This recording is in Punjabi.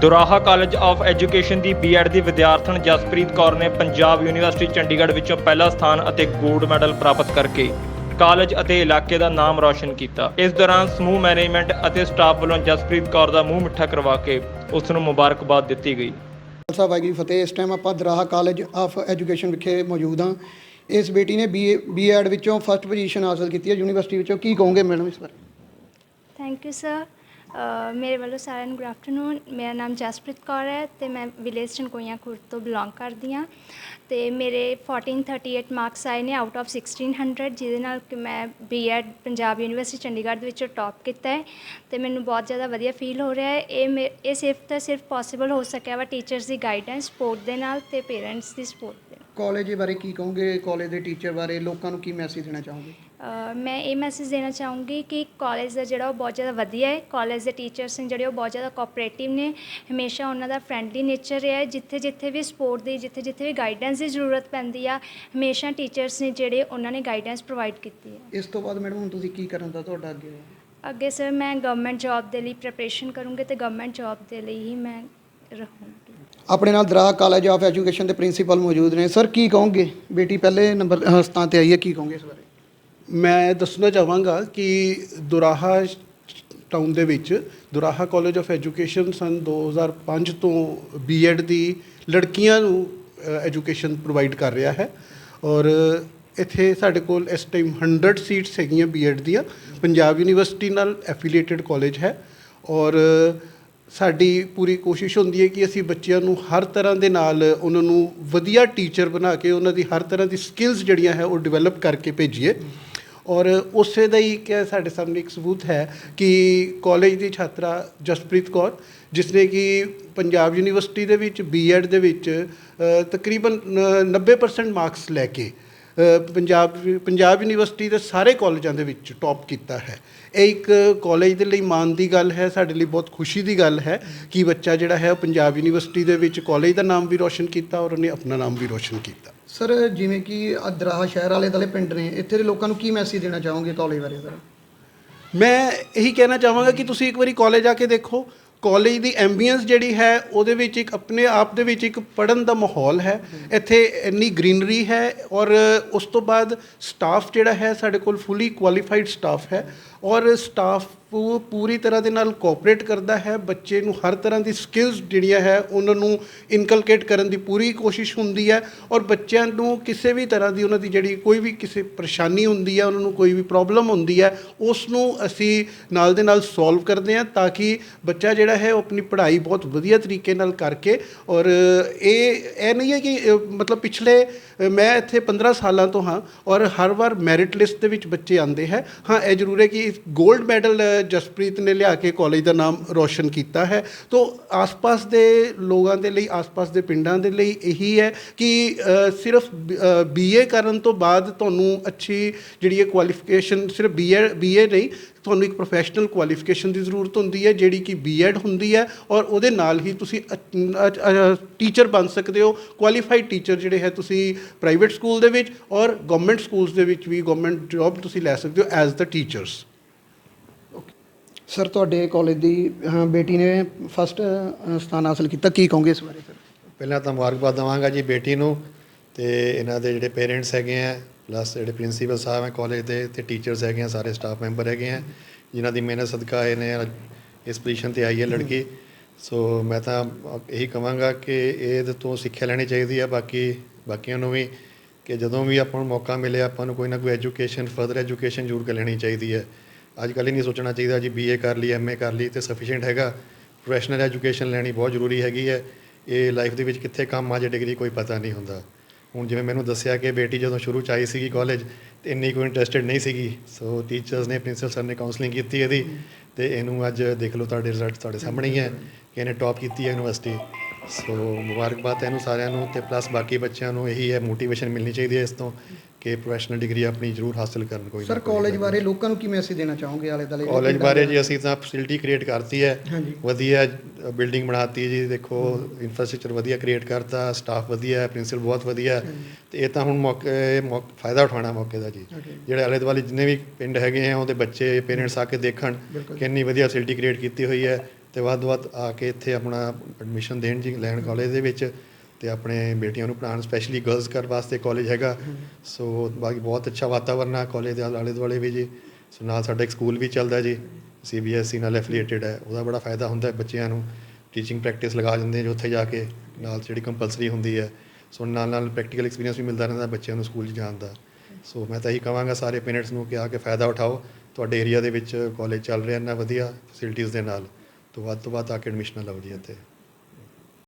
ਦੁਰਾਹਾ ਕਾਲਜ ਆਫ ਐਜੂਕੇਸ਼ਨ ਦੀ ਬੀਐਡ ਦੀ ਵਿਦਿਆਰਥਣ ਜਸਪ੍ਰੀਤ ਕੌਰ ਨੇ ਪੰਜਾਬ ਯੂਨੀਵਰਸਿਟੀ ਚੰਡੀਗੜ੍ਹ ਵਿੱਚੋਂ ਪਹਿਲਾ ਸਥਾਨ ਅਤੇ 골ਡ ਮੈਡਲ ਪ੍ਰਾਪਤ ਕਰਕੇ ਕਾਲਜ ਅਤੇ ਇਲਾਕੇ ਦਾ ਨਾਮ ਰੌਸ਼ਨ ਕੀਤਾ। ਇਸ ਦੌਰਾਨ ਸਮੂਹ ਮੈਨੇਜਮੈਂਟ ਅਤੇ ਸਟਾਫ ਵੱਲੋਂ ਜਸਪ੍ਰੀਤ ਕੌਰ ਦਾ ਮੂੰਹ ਮਿੱਠਾ ਕਰਵਾ ਕੇ ਉਸ ਨੂੰ ਮੁਬਾਰਕਬਾਦ ਦਿੱਤੀ ਗਈ। ਖਾਲਸਾ ਵਾਹਿਗੁਰੂ ਜੀ ਫਤਿਹ। ਇਸ ਟਾਈਮ ਆਪਾਂ ਦਰਾਹਾ ਕਾਲਜ ਆਫ ਐਜੂਕੇਸ਼ਨ ਵਿਖੇ ਮੌਜੂਦ ਹਾਂ। ਇਸ ਬੇਟੀ ਨੇ ਬੀ ਬੀਐਡ ਵਿੱਚੋਂ ਫਸਟ ਪੋਜੀਸ਼ਨ ਹਾਸਲ ਕੀਤੀ ਹੈ। ਯੂਨੀਵਰਸਿਟੀ ਵਿੱਚੋਂ ਕੀ ਕਹੋਗੇ ਮੈਡਮ ਇਸ ਬਾਰੇ? ਥੈਂਕ ਯੂ ਸਰ ਮੇਰੇ ਵੱਲੋਂ ਸਾਰਿਆਂ ਨੂੰ ਗੁੱਡ ਆਫਟਰਨੂਨ ਮੇਰਾ ਨਾਮ ਜਸਪ੍ਰੀਤ ਕੌਰ ਹੈ ਤੇ ਮੈਂ ਵਿਲੇਜ ਚਨਕੋਈਆਂ ਖੁਰਦ ਤੋਂ ਬਿਲੋਂਗ ਕਰਦੀ ਹਾਂ। ਤੇ ਮੇਰੇ 1438 ਮਾਰਕਸ ਆਏ ਨੇ ਆਊਟ ਆਫ 1600 ਜਿਹਦੇ ਨਾਲ ਕਿ ਮੈਂ ਬੀਐਡ ਪੰਜਾਬ ਯੂਨੀਵਰਸਿਟੀ ਚੰਡੀਗੜ੍ਹ ਦੇ ਵਿੱਚੋਂ ਟੌਪ ਕੀਤਾ ਹੈ। ਤੇ ਮੈਨੂੰ ਬਹੁਤ ਜ਼ਿਆਦਾ ਵਧੀਆ ਫੀਲ ਹੋ ਰਿਹਾ ਹੈ। ਇਹ ਮੇ- ਇਹ ਸਿਰਫ ਤਾਂ ਸਿਰਫ ਪੋਸੀਬਲ ਹੋ ਸਕਿਆ ਵਾ ਟੀਚਰਸ ਦੀ ਗਾਈਡੈਂਸ ਸਪੋਰਟ ਦੇ ਨਾਲ ਤੇ ਪੇਰੈਂਟਸ ਦੀ ਸਪੋਰਟ ਦੇ ਨਾਲ। ਕਾਲਜ ਬਾਰੇ ਕੀ ਕਹੋਗੇ? ਕਾਲਜ ਦੇ ਟੀਚਰ ਬਾਰੇ ਲੋਕਾਂ ਨੂੰ ਕੀ ਮੈਸੇਜ ਦੇਣਾ ਚਾਹੋਗੇ? ਮੈਂ ਇਹ ਮੈਸੇਜ ਦੇਣਾ ਚਾਹੂੰਗੀ ਕਿ ਕਾਲਜ ਦਾ ਜਿਹੜਾ ਉਹ ਬਹੁਤ ਜ਼ਿਆਦਾ ਵਧੀਆ ਹੈ। ਕਾਲਜ ਦੇ ਟੀਚਰਸ ਨੇ ਜਿਹੜੇ ਉਹ ਬਹੁਤ ਜ਼ਿਆਦਾ ਕੋਆਪਰੇਟਿਵ ਨੇ। ਹਮੇਸ਼ਾ ਉਹਨਾਂ ਦਾ ਫਰੈਂਡਲੀ ਨੇਚਰ ਰਿਹਾ ਹੈ। ਜਿੱਥੇ ਜਿੱਥੇ ਵੀ ਸਪੋਰਟ ਦੀ ਜਿੱਥੇ ਜਿੱਥੇ ਵੀ ਗਾਈਡੈਂਸ ਦੀ ਜ਼ਰੂਰਤ ਪੈਂਦੀ ਆ ਹਮੇਸ਼ਾ ਟੀਚਰਸ ਨੇ ਜਿਹੜੇ ਉਹਨਾਂ ਨੇ ਗਾਈਡੈਂਸ ਪ੍ਰੋਵਾਈਡ ਕੀਤੀ ਹੈ। ਇਸ ਤੋਂ ਬਾਅਦ ਮੈਡਮ ਹੁਣ ਤੁਸੀਂ ਕੀ ਕਰਨ ਦਾ ਤੁਹਾਡਾ ਅੱਗੇ? ਅੱਗੇ ਸਰ ਮੈਂ ਗਵਰਨਮੈਂਟ ਜੌਬ ਦੇ ਲਈ ਪ੍ਰੈਪਰੇਸ਼ਨ ਕਰੂੰਗੀ ਤੇ ਗਵਰਨਮੈਂਟ ਜੌਬ ਦੇ ਲਈ ਹੀ ਮੈਂ ਰਹੂੰਗੀ। ਆਪਣੇ ਨਾਲ ਦਰਾਹਾ ਕਾਲਜ ਆਫ ਐਜੂਕੇਸ਼ਨ ਦੇ ਪ੍ਰਿੰਸੀਪਲ ਮੌਜੂਦ ਨੇ। ਸਰ ਕੀ ਕਹੋਗੇ? ਬੇਟੀ ਪਹਿਲੇ ਨੰਬਰ ਸਥਾਨ ਤੇ ਆਈ ਹੈ ਕੀ ਕਹੋਗੇ ਇਸ ਬਾਰੇ? ਮੈਂ ਦੱਸਣਾ ਚਾਹਾਂਗਾ ਕਿ ਦੁਰਾਹਾ ਟਾਊਨ ਦੇ ਵਿੱਚ ਦੁਰਾਹਾ ਕਾਲਜ ਆਫ ਐਜੂਕੇਸ਼ਨ ਸਨ 2005 ਤੋਂ ਬੀਐਡ ਦੀ ਲੜਕੀਆਂ ਨੂੰ ਐਜੂਕੇਸ਼ਨ ਪ੍ਰੋਵਾਈਡ ਕਰ ਰਿਹਾ ਹੈ। ਔਰ ਇੱਥੇ ਸਾਡੇ ਕੋਲ ਇਸ ਟਾਈਮ 100 ਸੀਟਸ ਹੈਗੀਆਂ ਬੀਐਡ ਦੀਆਂ। ਪੰਜਾਬ ਯੂਨੀਵਰਸਿਟੀ ਨਾਲ ਐਫੀਲੀਏਟਡ ਕਾਲਜ ਹੈ। ਔਰ ਸਾਡੀ ਪੂਰੀ ਕੋਸ਼ਿਸ਼ ਹੁੰਦੀ ਹੈ ਕਿ ਅਸੀਂ ਬੱਚਿਆਂ ਨੂੰ ਹਰ ਤਰ੍ਹਾਂ ਦੇ ਨਾਲ ਉਹਨਾਂ ਨੂੰ ਵਧੀਆ ਟੀਚਰ ਬਣਾ ਕੇ, ਉਹਨਾਂ ਦੀ ਹਰ ਤਰ੍ਹਾਂ ਦੀ ਸਕਿੱਲਸ ਜਿਹੜੀਆਂ ਹੈ ਉਹ ਡਿਵੈਲਪ ਕਰਕੇ ਭੇਜੀਏ। ਔਰ ਉਸੇ ਦਾ ਹੀ ਕਿ ਸਾਡੇ ਸਾਹਮਣੇ ਇੱਕ ਸਬੂਤ ਹੈ ਕਿ ਕਾਲਜ ਦੀ ਛਾਤਰਾ ਜਸਪ੍ਰੀਤ ਕੌਰ ਜਿਸ ਨੇ ਕਿ ਪੰਜਾਬ ਯੂਨੀਵਰਸਿਟੀ ਦੇ ਵਿੱਚ ਬੀਐਡ ਦੇ ਵਿੱਚ ਤਕਰੀਬਨ ਨ- 90% ਮਾਰਕਸ ਲੈ ਕੇ ਪੰਜਾਬ ਪੰਜਾਬ ਯੂਨੀਵਰਸਿਟੀ ਦੇ ਸਾਰੇ ਕਾਲਜਾਂ ਦੇ ਵਿੱਚ ਟੌਪ ਕੀਤਾ ਹੈ। ਇਹ ਇੱਕ ਕਾਲਜ ਦੇ ਲਈ ਮਾਣ ਦੀ ਗੱਲ ਹੈ ਸਾਡੇ ਲਈ ਬਹੁਤ ਖੁਸ਼ੀ ਦੀ ਗੱਲ ਹੈ ਕਿ ਬੱਚਾ ਜਿਹੜਾ ਹੈ ਉਹ ਪੰਜਾਬ ਯੂਨੀਵਰਸਿਟੀ ਦੇ ਵਿੱਚ ਕਾਲਜ ਦਾ ਨਾਮ ਵੀ ਰੋਸ਼ਨ ਕੀਤਾ ਔਰ ਉਹਨੇ ਆਪਣਾ ਨਾਮ ਵੀ ਰੋਸ਼ਨ ਕੀਤਾ। ਸਰ ਜਿਵੇਂ ਕਿ ਆਹ ਦਰਾਹਾ ਸ਼ਹਿਰ ਵਾਲੇ ਦਲੇ ਪਿੰਡ ਨੇ ਇੱਥੇ ਦੇ ਲੋਕਾਂ ਨੂੰ ਕੀ ਮੈਸੇਜ ਦੇਣਾ ਚਾਹੋਗੇ ਕਾਲਜ ਬਾਰੇ ਸਰ? ਮੈਂ ਇਹੀ ਕਹਿਣਾ ਚਾਹਾਂਗਾ ਕਿ ਤੁਸੀਂ ਇੱਕ ਵਾਰੀ ਕਾਲਜ ਆ ਕੇ ਦੇਖੋ ਕਾਲਜ ਦੀ ਐਂਬੀਐਂਸ ਜਿਹੜੀ ਹੈ, ਉਹਦੇ ਵਿੱਚ ਇੱਕ ਆਪਣੇ ਆਪ ਦੇ ਵਿੱਚ ਇੱਕ ਪੜਨ ਦਾ ਮਾਹੌਲ ਹੈ। ਇੱਥੇ ਇੰਨੀ ਗ੍ਰੀਨਰੀ ਹੈ ਔਰ ਉਸ ਤੋਂ ਬਾਅਦ ਸਟਾਫ ਜਿਹੜਾ ਹੈ, ਸਾਡੇ ਕੋਲ ਫੁੱਲੀ ਕੁਆਲੀਫਾਈਡ ਸਟਾਫ ਹੈ। ਔਰ ਸਟਾਫ ਪੂਰੀ ਤਰ੍ਹਾਂ ਦੇ ਨਾਲ ਕੋਆਪਰੇਟ ਕਰਦਾ ਹੈ, ਬੱਚੇ ਨੂੰ ਹਰ ਤਰ੍ਹਾਂ ਦੀ ਸਕਿੱਲਸ ਜਿਹੜੀਆਂ ਹੈ, ਉਹਨਾਂ ਨੂੰ ਇਨਕਲਕੇਟ ਕਰਨ ਦੀ ਪੂਰੀ ਕੋਸ਼ਿਸ਼ ਹੁੰਦੀ ਹੈ ਔਰ ਬੱਚਿਆਂ ਨੂੰ ਕਿਸੇ ਵੀ ਤਰ੍ਹਾਂ ਦੀ ਉਹਨਾਂ ਦੀ ਜਿਹੜੀ ਕੋਈ ਵੀ ਕਿਸੇ ਪਰੇਸ਼ਾਨੀ ਹੁੰਦੀ ਹੈ, ਉਹਨਾਂ ਨੂੰ ਕੋਈ ਵੀ ਪ੍ਰੋਬਲਮ ਹੁੰਦੀ ਹੈ ਉਸ ਨੂੰ ਅਸੀਂ ਨਾਲ ਦੇ ਨਾਲ ਸੋਲਵ ਕਰਦੇ ਹਾਂ ਤਾਂ ਕਿ ਬੱਚਾ ਜਿਹੜਾ ਹੈ, ਉਹ ਆਪਣੀ ਪੜ੍ਹਾਈ ਬਹੁਤ ਵਧੀਆ ਤਰੀਕੇ ਨਾਲ ਕਰਕੇ ਔਰ ਇਹ ਇਹ ਨਹੀਂ ਹੈ ਕਿ ਮਤਲਬ ਪਿਛਲੇ ਮੈਂ ਇੱਥੇ 15 ਸਾਲਾਂ ਤੋਂ ਹਾਂ ਔਰ ਹਰ ਵਾਰ ਮੈਰਿਟ ਲਿਸਟ ਦੇ ਵਿੱਚ ਬੱਚੇ ਆਉਂਦੇ ਹੈ। ਹਾਂ, ਇਹ ਜ਼ਰੂਰ ਹੈ ਕਿ 골ਡ ਮੈਡਲ ਜਸਪ੍ਰੀਤ ਨੇ ਲਿਆ ਕੇ ਕਾਲਜ ਦਾ ਨਾਮ ਰੋਸ਼ਨ ਕੀਤਾ ਹੈ। ਤੋਂ ਆਸ-ਪਾਸ ਦੇ ਲੋਕਾਂ ਦੇ ਲਈ ਆਸ-ਪਾਸ ਦੇ ਪਿੰਡਾਂ ਦੇ ਲਈ ਇਹੀ ਹੈ ਕਿ ਅ, ਸਿਰਫ ਬੀਏ ਕਰਨ ਤੋਂ ਬਾਅਦ ਤੁਹਾਨੂੰ ਅੱਛੀ ਜਿਹੜੀ ਹੈ ਕੁਆਲੀਫਿਕੇਸ਼ਨ ਸਿਰਫ ਬੀਏ ਬੀਏ ਨਹੀਂ ਤੁਹਾਨੂੰ ਇੱਕ ਪ੍ਰੋਫੈਸ਼ਨਲ ਕੁਆਲੀਫਿਕੇਸ਼ਨ ਦੀ ਜ਼ਰੂਰਤ ਹੁੰਦੀ ਹੈ ਜਿਹੜੀ ਕਿ ਬੀਐਡ ਹੁੰਦੀ ਹੈ ਔਰ ਉਹਦੇ ਨਾਲ ਹੀ ਤੁਸੀਂ ਟੀਚਰ ਬਣ ਸਕਦੇ ਹੋ ਕੁਆਲੀਫਾਈਡ ਟੀਚਰ ਜਿਹੜੇ ਹੈ ਤੁਸੀਂ ਪ੍ਰਾਈਵੇਟ ਸਕੂਲ ਦੇ ਵਿੱਚ ਔਰ ਗਵਰਨਮੈਂਟ ਸਕੂਲਸ ਦੇ ਵਿੱਚ ਵੀ ਗਵਰਨਮੈਂਟ ਜੌਬ ਤੁਸੀਂ ਲੈ ਸਕਦੇ ਹੋ ਐਜ਼ ਦਾ ਟੀਚਰਸ ਸਰ ਤੁਹਾਡੇ ਕਾਲਜ ਦੀ ਅਹ, ਬੇਟੀ ਨੇ ਫਸਟ ਸਥਾਨ ਹਾਸਲ ਕੀਤਾ। ਕੀ ਕਹੋਗੇ ਇਸ ਬਾਰੇ? ਸਰ ਪਹਿਲਾਂ ਤਾਂ ਮੁਬਾਰਕਬਾਦ ਦਵਾਂਗਾ ਜੀ ਬੇਟੀ ਨੂੰ ਤੇ ਇਹਨਾਂ ਦੇ ਜਿਹੜੇ ਪੇਰੈਂਟਸ ਹੈਗੇ ਆ ਪਲੱਸ ਜਿਹੜੇ ਪ੍ਰਿੰਸੀਪਲ ਸਾਹਿਬ ਹੈ ਕਾਲਜ ਦੇ ਤੇ ਟੀਚਰਸ ਹੈਗੇ ਆ ਸਾਰੇ ਸਟਾਫ ਮੈਂਬਰ ਹੈਗੇ ਆ ਜਿਨ੍ਹਾਂ ਦੀ ਮਿਹਨਤ ਸਦਕਾ ਇਹਨੇ ਅੱਜ ਇਸ ਪੋਜੀਸ਼ਨ ਤੇ ਆਈ ਹੈ ਲੜਕੀ। ਸੋ ਮੈਂ ਤਾਂ ਇਹੀ ਕਹਾਂਗਾ ਕਿ ਇਹਦੇ ਤੋਂ ਸਿੱਖਿਆ ਲੈਣੀ ਚਾਹੀਦੀ ਹੈ ਬਾਕੀ ਬਾਕੀਆਂ ਨੂੰ ਵੀ ਕਿ ਜਦੋਂ ਵੀ ਆਪਾਂ ਨੂੰ ਮੌਕਾ ਮਿਲੇ ਆਪਾਂ ਨੂੰ ਕੋਈ ਨਾ ਕੋਈ ਐਜੂਕੇਸ਼ਨ ਫਰਦਰ ਐਜੂਕੇਸ਼ਨ ਜ਼ਰੂਰ ਕਰ ਲੈਣੀ ਚਾਹੀਦੀ ਹੈ। ਅੱਜ ਕੱਲ੍ਹ ਹੀ ਨਹੀਂ ਸੋਚਣਾ ਚਾਹੀਦਾ ਜੀ ਬੀਏ ਕਰ ਲਈ ਐਮਏ ਕਰ ਲਈ ਤੇ ਸਫੀਸ਼ੀਐਂਟ ਹੈਗਾ। ਪ੍ਰੋਫੈਸ਼ਨਲ ਐਜੂਕੇਸ਼ਨ ਲੈਣੀ ਬਹੁਤ ਜ਼ਰੂਰੀ ਹੈਗੀ ਹੈ। ਇਹ ਲਾਈਫ ਦੇ ਵਿੱਚ ਕਿੱਥੇ ਕੰਮ ਆ, ਜੇ ਡਿਗਰੀ ਕੋਈ ਪਤਾ ਨਹੀਂ ਹੁੰਦਾ। ਹੁਣ ਜਿਵੇਂ ਮੈਨੂੰ ਦੱਸਿਆ ਕਿ ਬੇਟੀ ਜਦੋਂ ਸ਼ੁਰੂ ਚ ਆਈ ਸੀਗੀ ਕਾਲਜ ਤੇ ਇੰਨੀ ਕੋਈ ਇੰਟਰਸਟਿਡ ਨਹੀਂ ਸੀਗੀ। ਸੋ ਟੀਚਰਸ ਨੇ ਪ੍ਰਿੰਸੀਪਲ ਸਰ ਨੇ ਕਾਉਂਸਲਿੰਗ ਕੀਤੀ ਇਹਦੀ ਤੇ ਇਹਨੂੰ ਅੱਜ ਦੇਖ ਲਓ ਤੁਹਾਡੇ ਰਿਜ਼ਲਟ ਤੁਹਾਡੇ ਸਾਹਮਣੇ ਹੀ ਹੈ ਕਿ ਇਹਨੇ ਟੌਪ ਕੀਤੀ ਹੈ ਯੂਨੀਵਰਸਿਟੀ ਸੋ ਮੁਬਾਰਕਬਾਦ ਹੈ ਇਹਨੂੰ ਸਾਰਿਆਂ ਨੂੰ ਤੇ ਪਲੱਸ ਬਾਕੀ ਬੱਚਿਆਂ ਨੂੰ ਇਹੀ ਹੈ ਮੋਟੀਵੇਸ਼ਨ ਮਿਲਣੀ ਚਾਹੀਦੀ ਹੈ ਇਸ ਤੋਂ ਕਿ ਪ੍ਰੋਫੈਸ਼ਨਲ ਡਿਗਰੀ ਆਪਣੀ ਜ਼ਰੂਰ ਹਾਸਲ ਕਰਨ ਕੋਈ ਸਰ। ਕਾਲਜ ਬਾਰੇ ਲੋਕਾਂ ਨੂੰ ਕੀ ਮੈਸੇਜ ਦੇਣਾ ਚਾਹੋਗੇ ਆਲੇ ਦੁਆਲੇ ਦੇ ਕਾਲਜ ਬਾਰੇ? ਜੀ ਅਸੀਂ ਤਾਂ ਫੈਸਿਲਿਟੀ ਕ੍ਰੀਏਟ ਕਰਤੀ ਹੈ। ਵਧੀਆ ਬਿਲਡਿੰਗ ਬਣਾਤੀ ਜੀ ਦੇਖੋ ਇਨਫਰਾਸਟ੍ਰਕਚਰ ਵਧੀਆ ਕ੍ਰੀਏਟ ਕਰਤਾ ਸਟਾਫ ਵਧੀਆ ਹੈ ਪ੍ਰਿੰਸੀਪਲ ਬਹੁਤ ਵਧੀਆ ਹੈ ਤੇ ਇਹ ਤਾਂ ਹੁਣ ਮੌਕੇ ਫਾਇਦਾ ਉਠਾਉਣਾ ਮੌਕੇ ਦਾ ਜੀ. ਜਿਹੜੇ ਆਲੇ ਦੁਆਲੇ ਜਿੰਨੇ ਵੀ ਪਿੰਡ ਹੈਗੇ ਆ ਉਹਦੇ ਬੱਚੇ ਪੇਰੈਂਟਸ ਆ ਕੇ ਦੇਖਣ ਬਿਲਕੁਲ। ਕਿ ਇੰਨੀ ਵਧੀਆ ਫੈਸਿਲਿਟੀ ਕ੍ਰੀਏਟ ਕੀਤੀ ਹੋਈ ਹੈ ਤੇ ਵੱਧ ਤੋਂ ਵੱਧ ਆ ਕੇ ਇੱਥੇ ਆਪਣਾ ਐਡਮਿਸ਼ਨ ਦੇਣ ਜੀ, ਲੈਣ ਕਾਲਜ ਦੇ ਵਿੱਚ ਤੇ ਆਪਣੇ ਬੇਟੀਆਂ ਨੂੰ ਪੜ੍ਹਾਉਣ ਸਪੈਸ਼ਲੀ ਗਰਲਸ ਕਰ ਵਾਸਤੇ ਕਾਲਜ ਹੈਗਾ। ਸੋ ਬਾਕੀ ਬਹੁਤ ਅੱਛਾ ਵਾਤਾਵਰਨ ਆ ਕਾਲਜ ਦੇ ਆਲੇ ਦੁਆਲੇ ਵੀ ਜੀ। ਸੋ ਨਾਲ ਸਾਡਾ ਇੱਕ ਸਕੂਲ ਵੀ ਚੱਲਦਾ ਜੀ ਸੀਬੀਐਸਈ ਨਾਲ ਐਫੀਲੀਏਟਡ ਹੈ। ਉਹਦਾ ਬੜਾ ਫਾਇਦਾ ਹੁੰਦਾ ਬੱਚਿਆਂ ਨੂੰ। ਟੀਚਿੰਗ ਪ੍ਰੈਕਟਿਸ ਲਗਾ ਜਾਂਦੇ ਨੇ ਜੋ ਉੱਥੇ ਜਾ ਕੇ। ਨਾਲ ਜਿਹੜੀ ਕੰਪਲਸਰੀ ਹੁੰਦੀ ਹੈ। ਸੋ ਨਾਲ ਨਾਲ ਪ੍ਰੈਕਟੀਕਲ ਐਕਸਪੀਰੀਅੰਸ ਵੀ ਮਿਲਦਾ ਰਹਿੰਦਾ ਬੱਚਿਆਂ ਨੂੰ ਸਕੂਲ ਜਾਣ ਦਾ। ਸੋ ਮੈਂ ਤਾਂ ਇਹੀ ਕਹਾਂਗਾ ਸਾਰੇ ਪੇਰੈਂਟਸ ਨੂੰ ਕਿ ਆ ਕੇ ਫਾਇਦਾ ਉਠਾਓ। ਤੁਹਾਡੇ ਏਰੀਆ ਦੇ ਵਿੱਚ ਕਾਲਜ ਚੱਲ ਰਿਹਾ ਇੰਨਾ ਵਧੀਆ ਫੈਸਿਲਿਟੀਆਂ ਦੇ ਨਾਲ। ਤੋਂ ਵੱਧ ਤੋਂ ਵੱਧ ਆ ਕੇ ਐਡਮਿਸ਼ਨਾਂ ਲਓ ਜੀ ਇੱਥੇ।